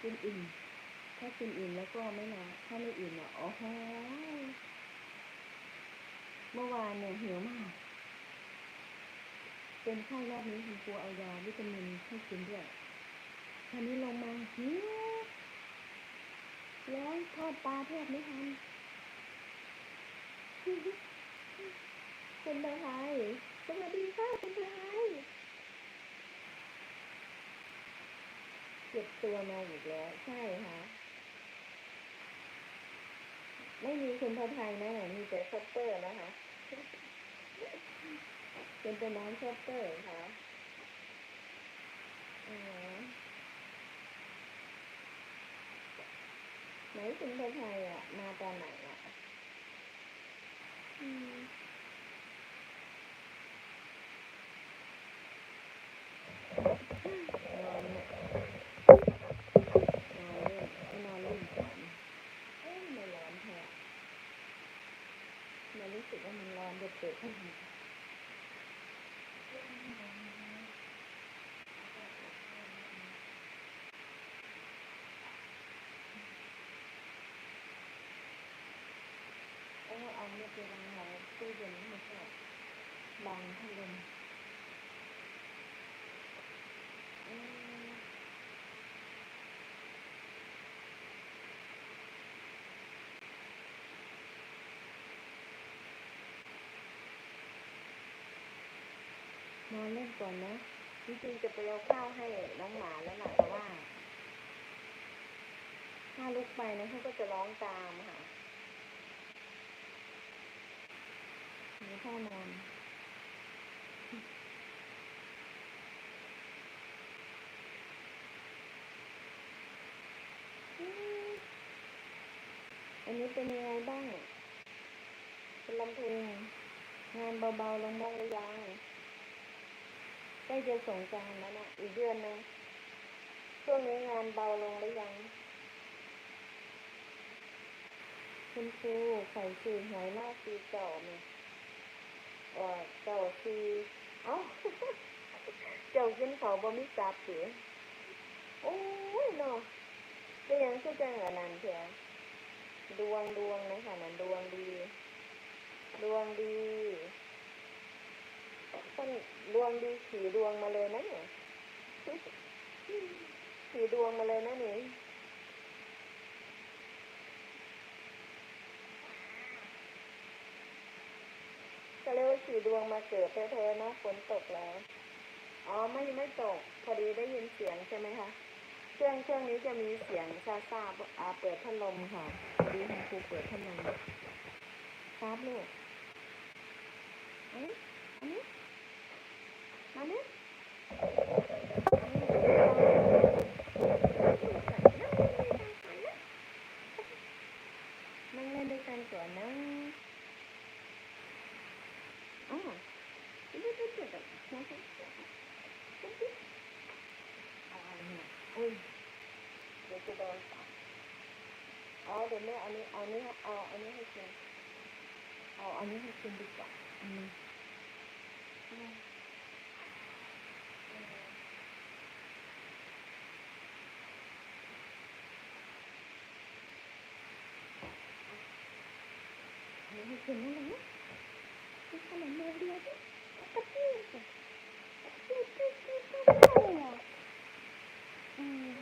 กินอิ่มถ้ากินอิ่มแล้วก็ไม่นอนถ้าไม่อิ่มอะโอ้โหเมื่อวานเนี่ยหิวมาก เป็นไข้รอบนี้คุณครูเอายาวิตามินให้กินด้วยคราวนี้ลงมาหิวแล้วทอดปลาแทบไม่ทันเป็นอะไร สวัสดีค่ะเป็นอะไรเจ็บตัวมาอีกแล้วใช่ค่ะ ไม่มีคุณพระไทยนะมีแต่ช็อปเปอร์นะคะเป็นแต่น้องช็อปเปอร์ค่ะอ๋อไหนคุณพระไทยอะ มาตอนไหนอะอืม นอนเนี่ยนอนเล่นไม่นอนเล่นก่อนเอ้ยไม่ร้อนแท้มันรู้สึกว่ามันร้อนเดือดเปิดขึ้นมา โอ้เอาเนี่ยไปวางไว้ตู้เย็นนี่มันก็บังพัดลมอืมนอนเล่นก่อนนะจริงๆจะไปเอาข้าวให้น้องหมาแล้วนะแต่ว่า ถ้าลุกไปนะเขาก็จะร้องตามค่ะ มีพ่อนอนอันนี้เป็นยังไงบ้าง เป็นลำพึงงานเบาๆลงบ้างหรือยังใกล้จะสงกรารแล้วนะอีกเดือนนึงช่วงนี้งานเบาลงหรือยังคุณครูใส่สีหวยหน้าสีเก่าเนี่ย เออเก่าสีเอ้าเจ้ากินเขาวบ่มีจับเสียโอ้ยเนาะเป็นยังคือจังอันนั้นเถอะดวงดวงนะคะนั่นดวงดี ดวงดีต้นดวงดีขี่ดวงมาเลยนะเนี่ยขี่ดวงมาเลยนะนี่ ก็เรียกว่าสี่ดวงมาเกิดแท้ๆเนาะฝนตกแล้ว อ๋อไม่ไม่ตก พอดีได้ยินเสียงใช่ไหมคะ เครื่องเครื่องนี้จะมีเสียงซาซาอาเปิดพัดลมค่ะ พอดีคุณครูเปิดพัดลมครับลูกอันนี้อันนี้มาเนี่ยนั่งเล่นด้วยกันก่อนนะอ๋อ จุ๊บจุ๊บจุ๊บจุ๊บจุ๊บจุ๊บจุ๊บอะไรเนี่ยอุ้ยเดี๋ยวจะโดนตัดอ๋อเดี๋ยวแม่เอานี้เอานี้เอาอันนี้ให้กินเอาอันนี้ให้กินดีกว่าอืมอันนี้ให้กินนั่นแหละนะกินขนมโมเดียวดิกระปี้สิกระปี้ปี้ปี้ปี้ปี้อะอืม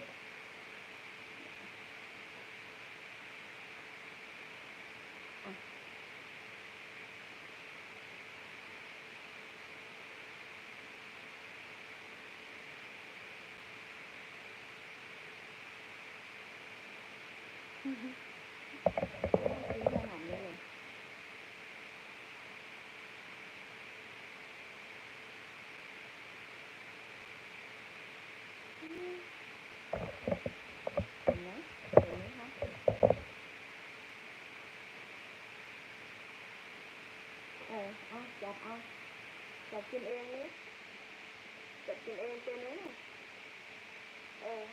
อือฮึกินขนาดนี้เลยอืมเห็นไหมเห็นไหมคะ เออเอาจับเอาจับกินเองนี่จับกินเองเป็นไหมเนี่ยเออ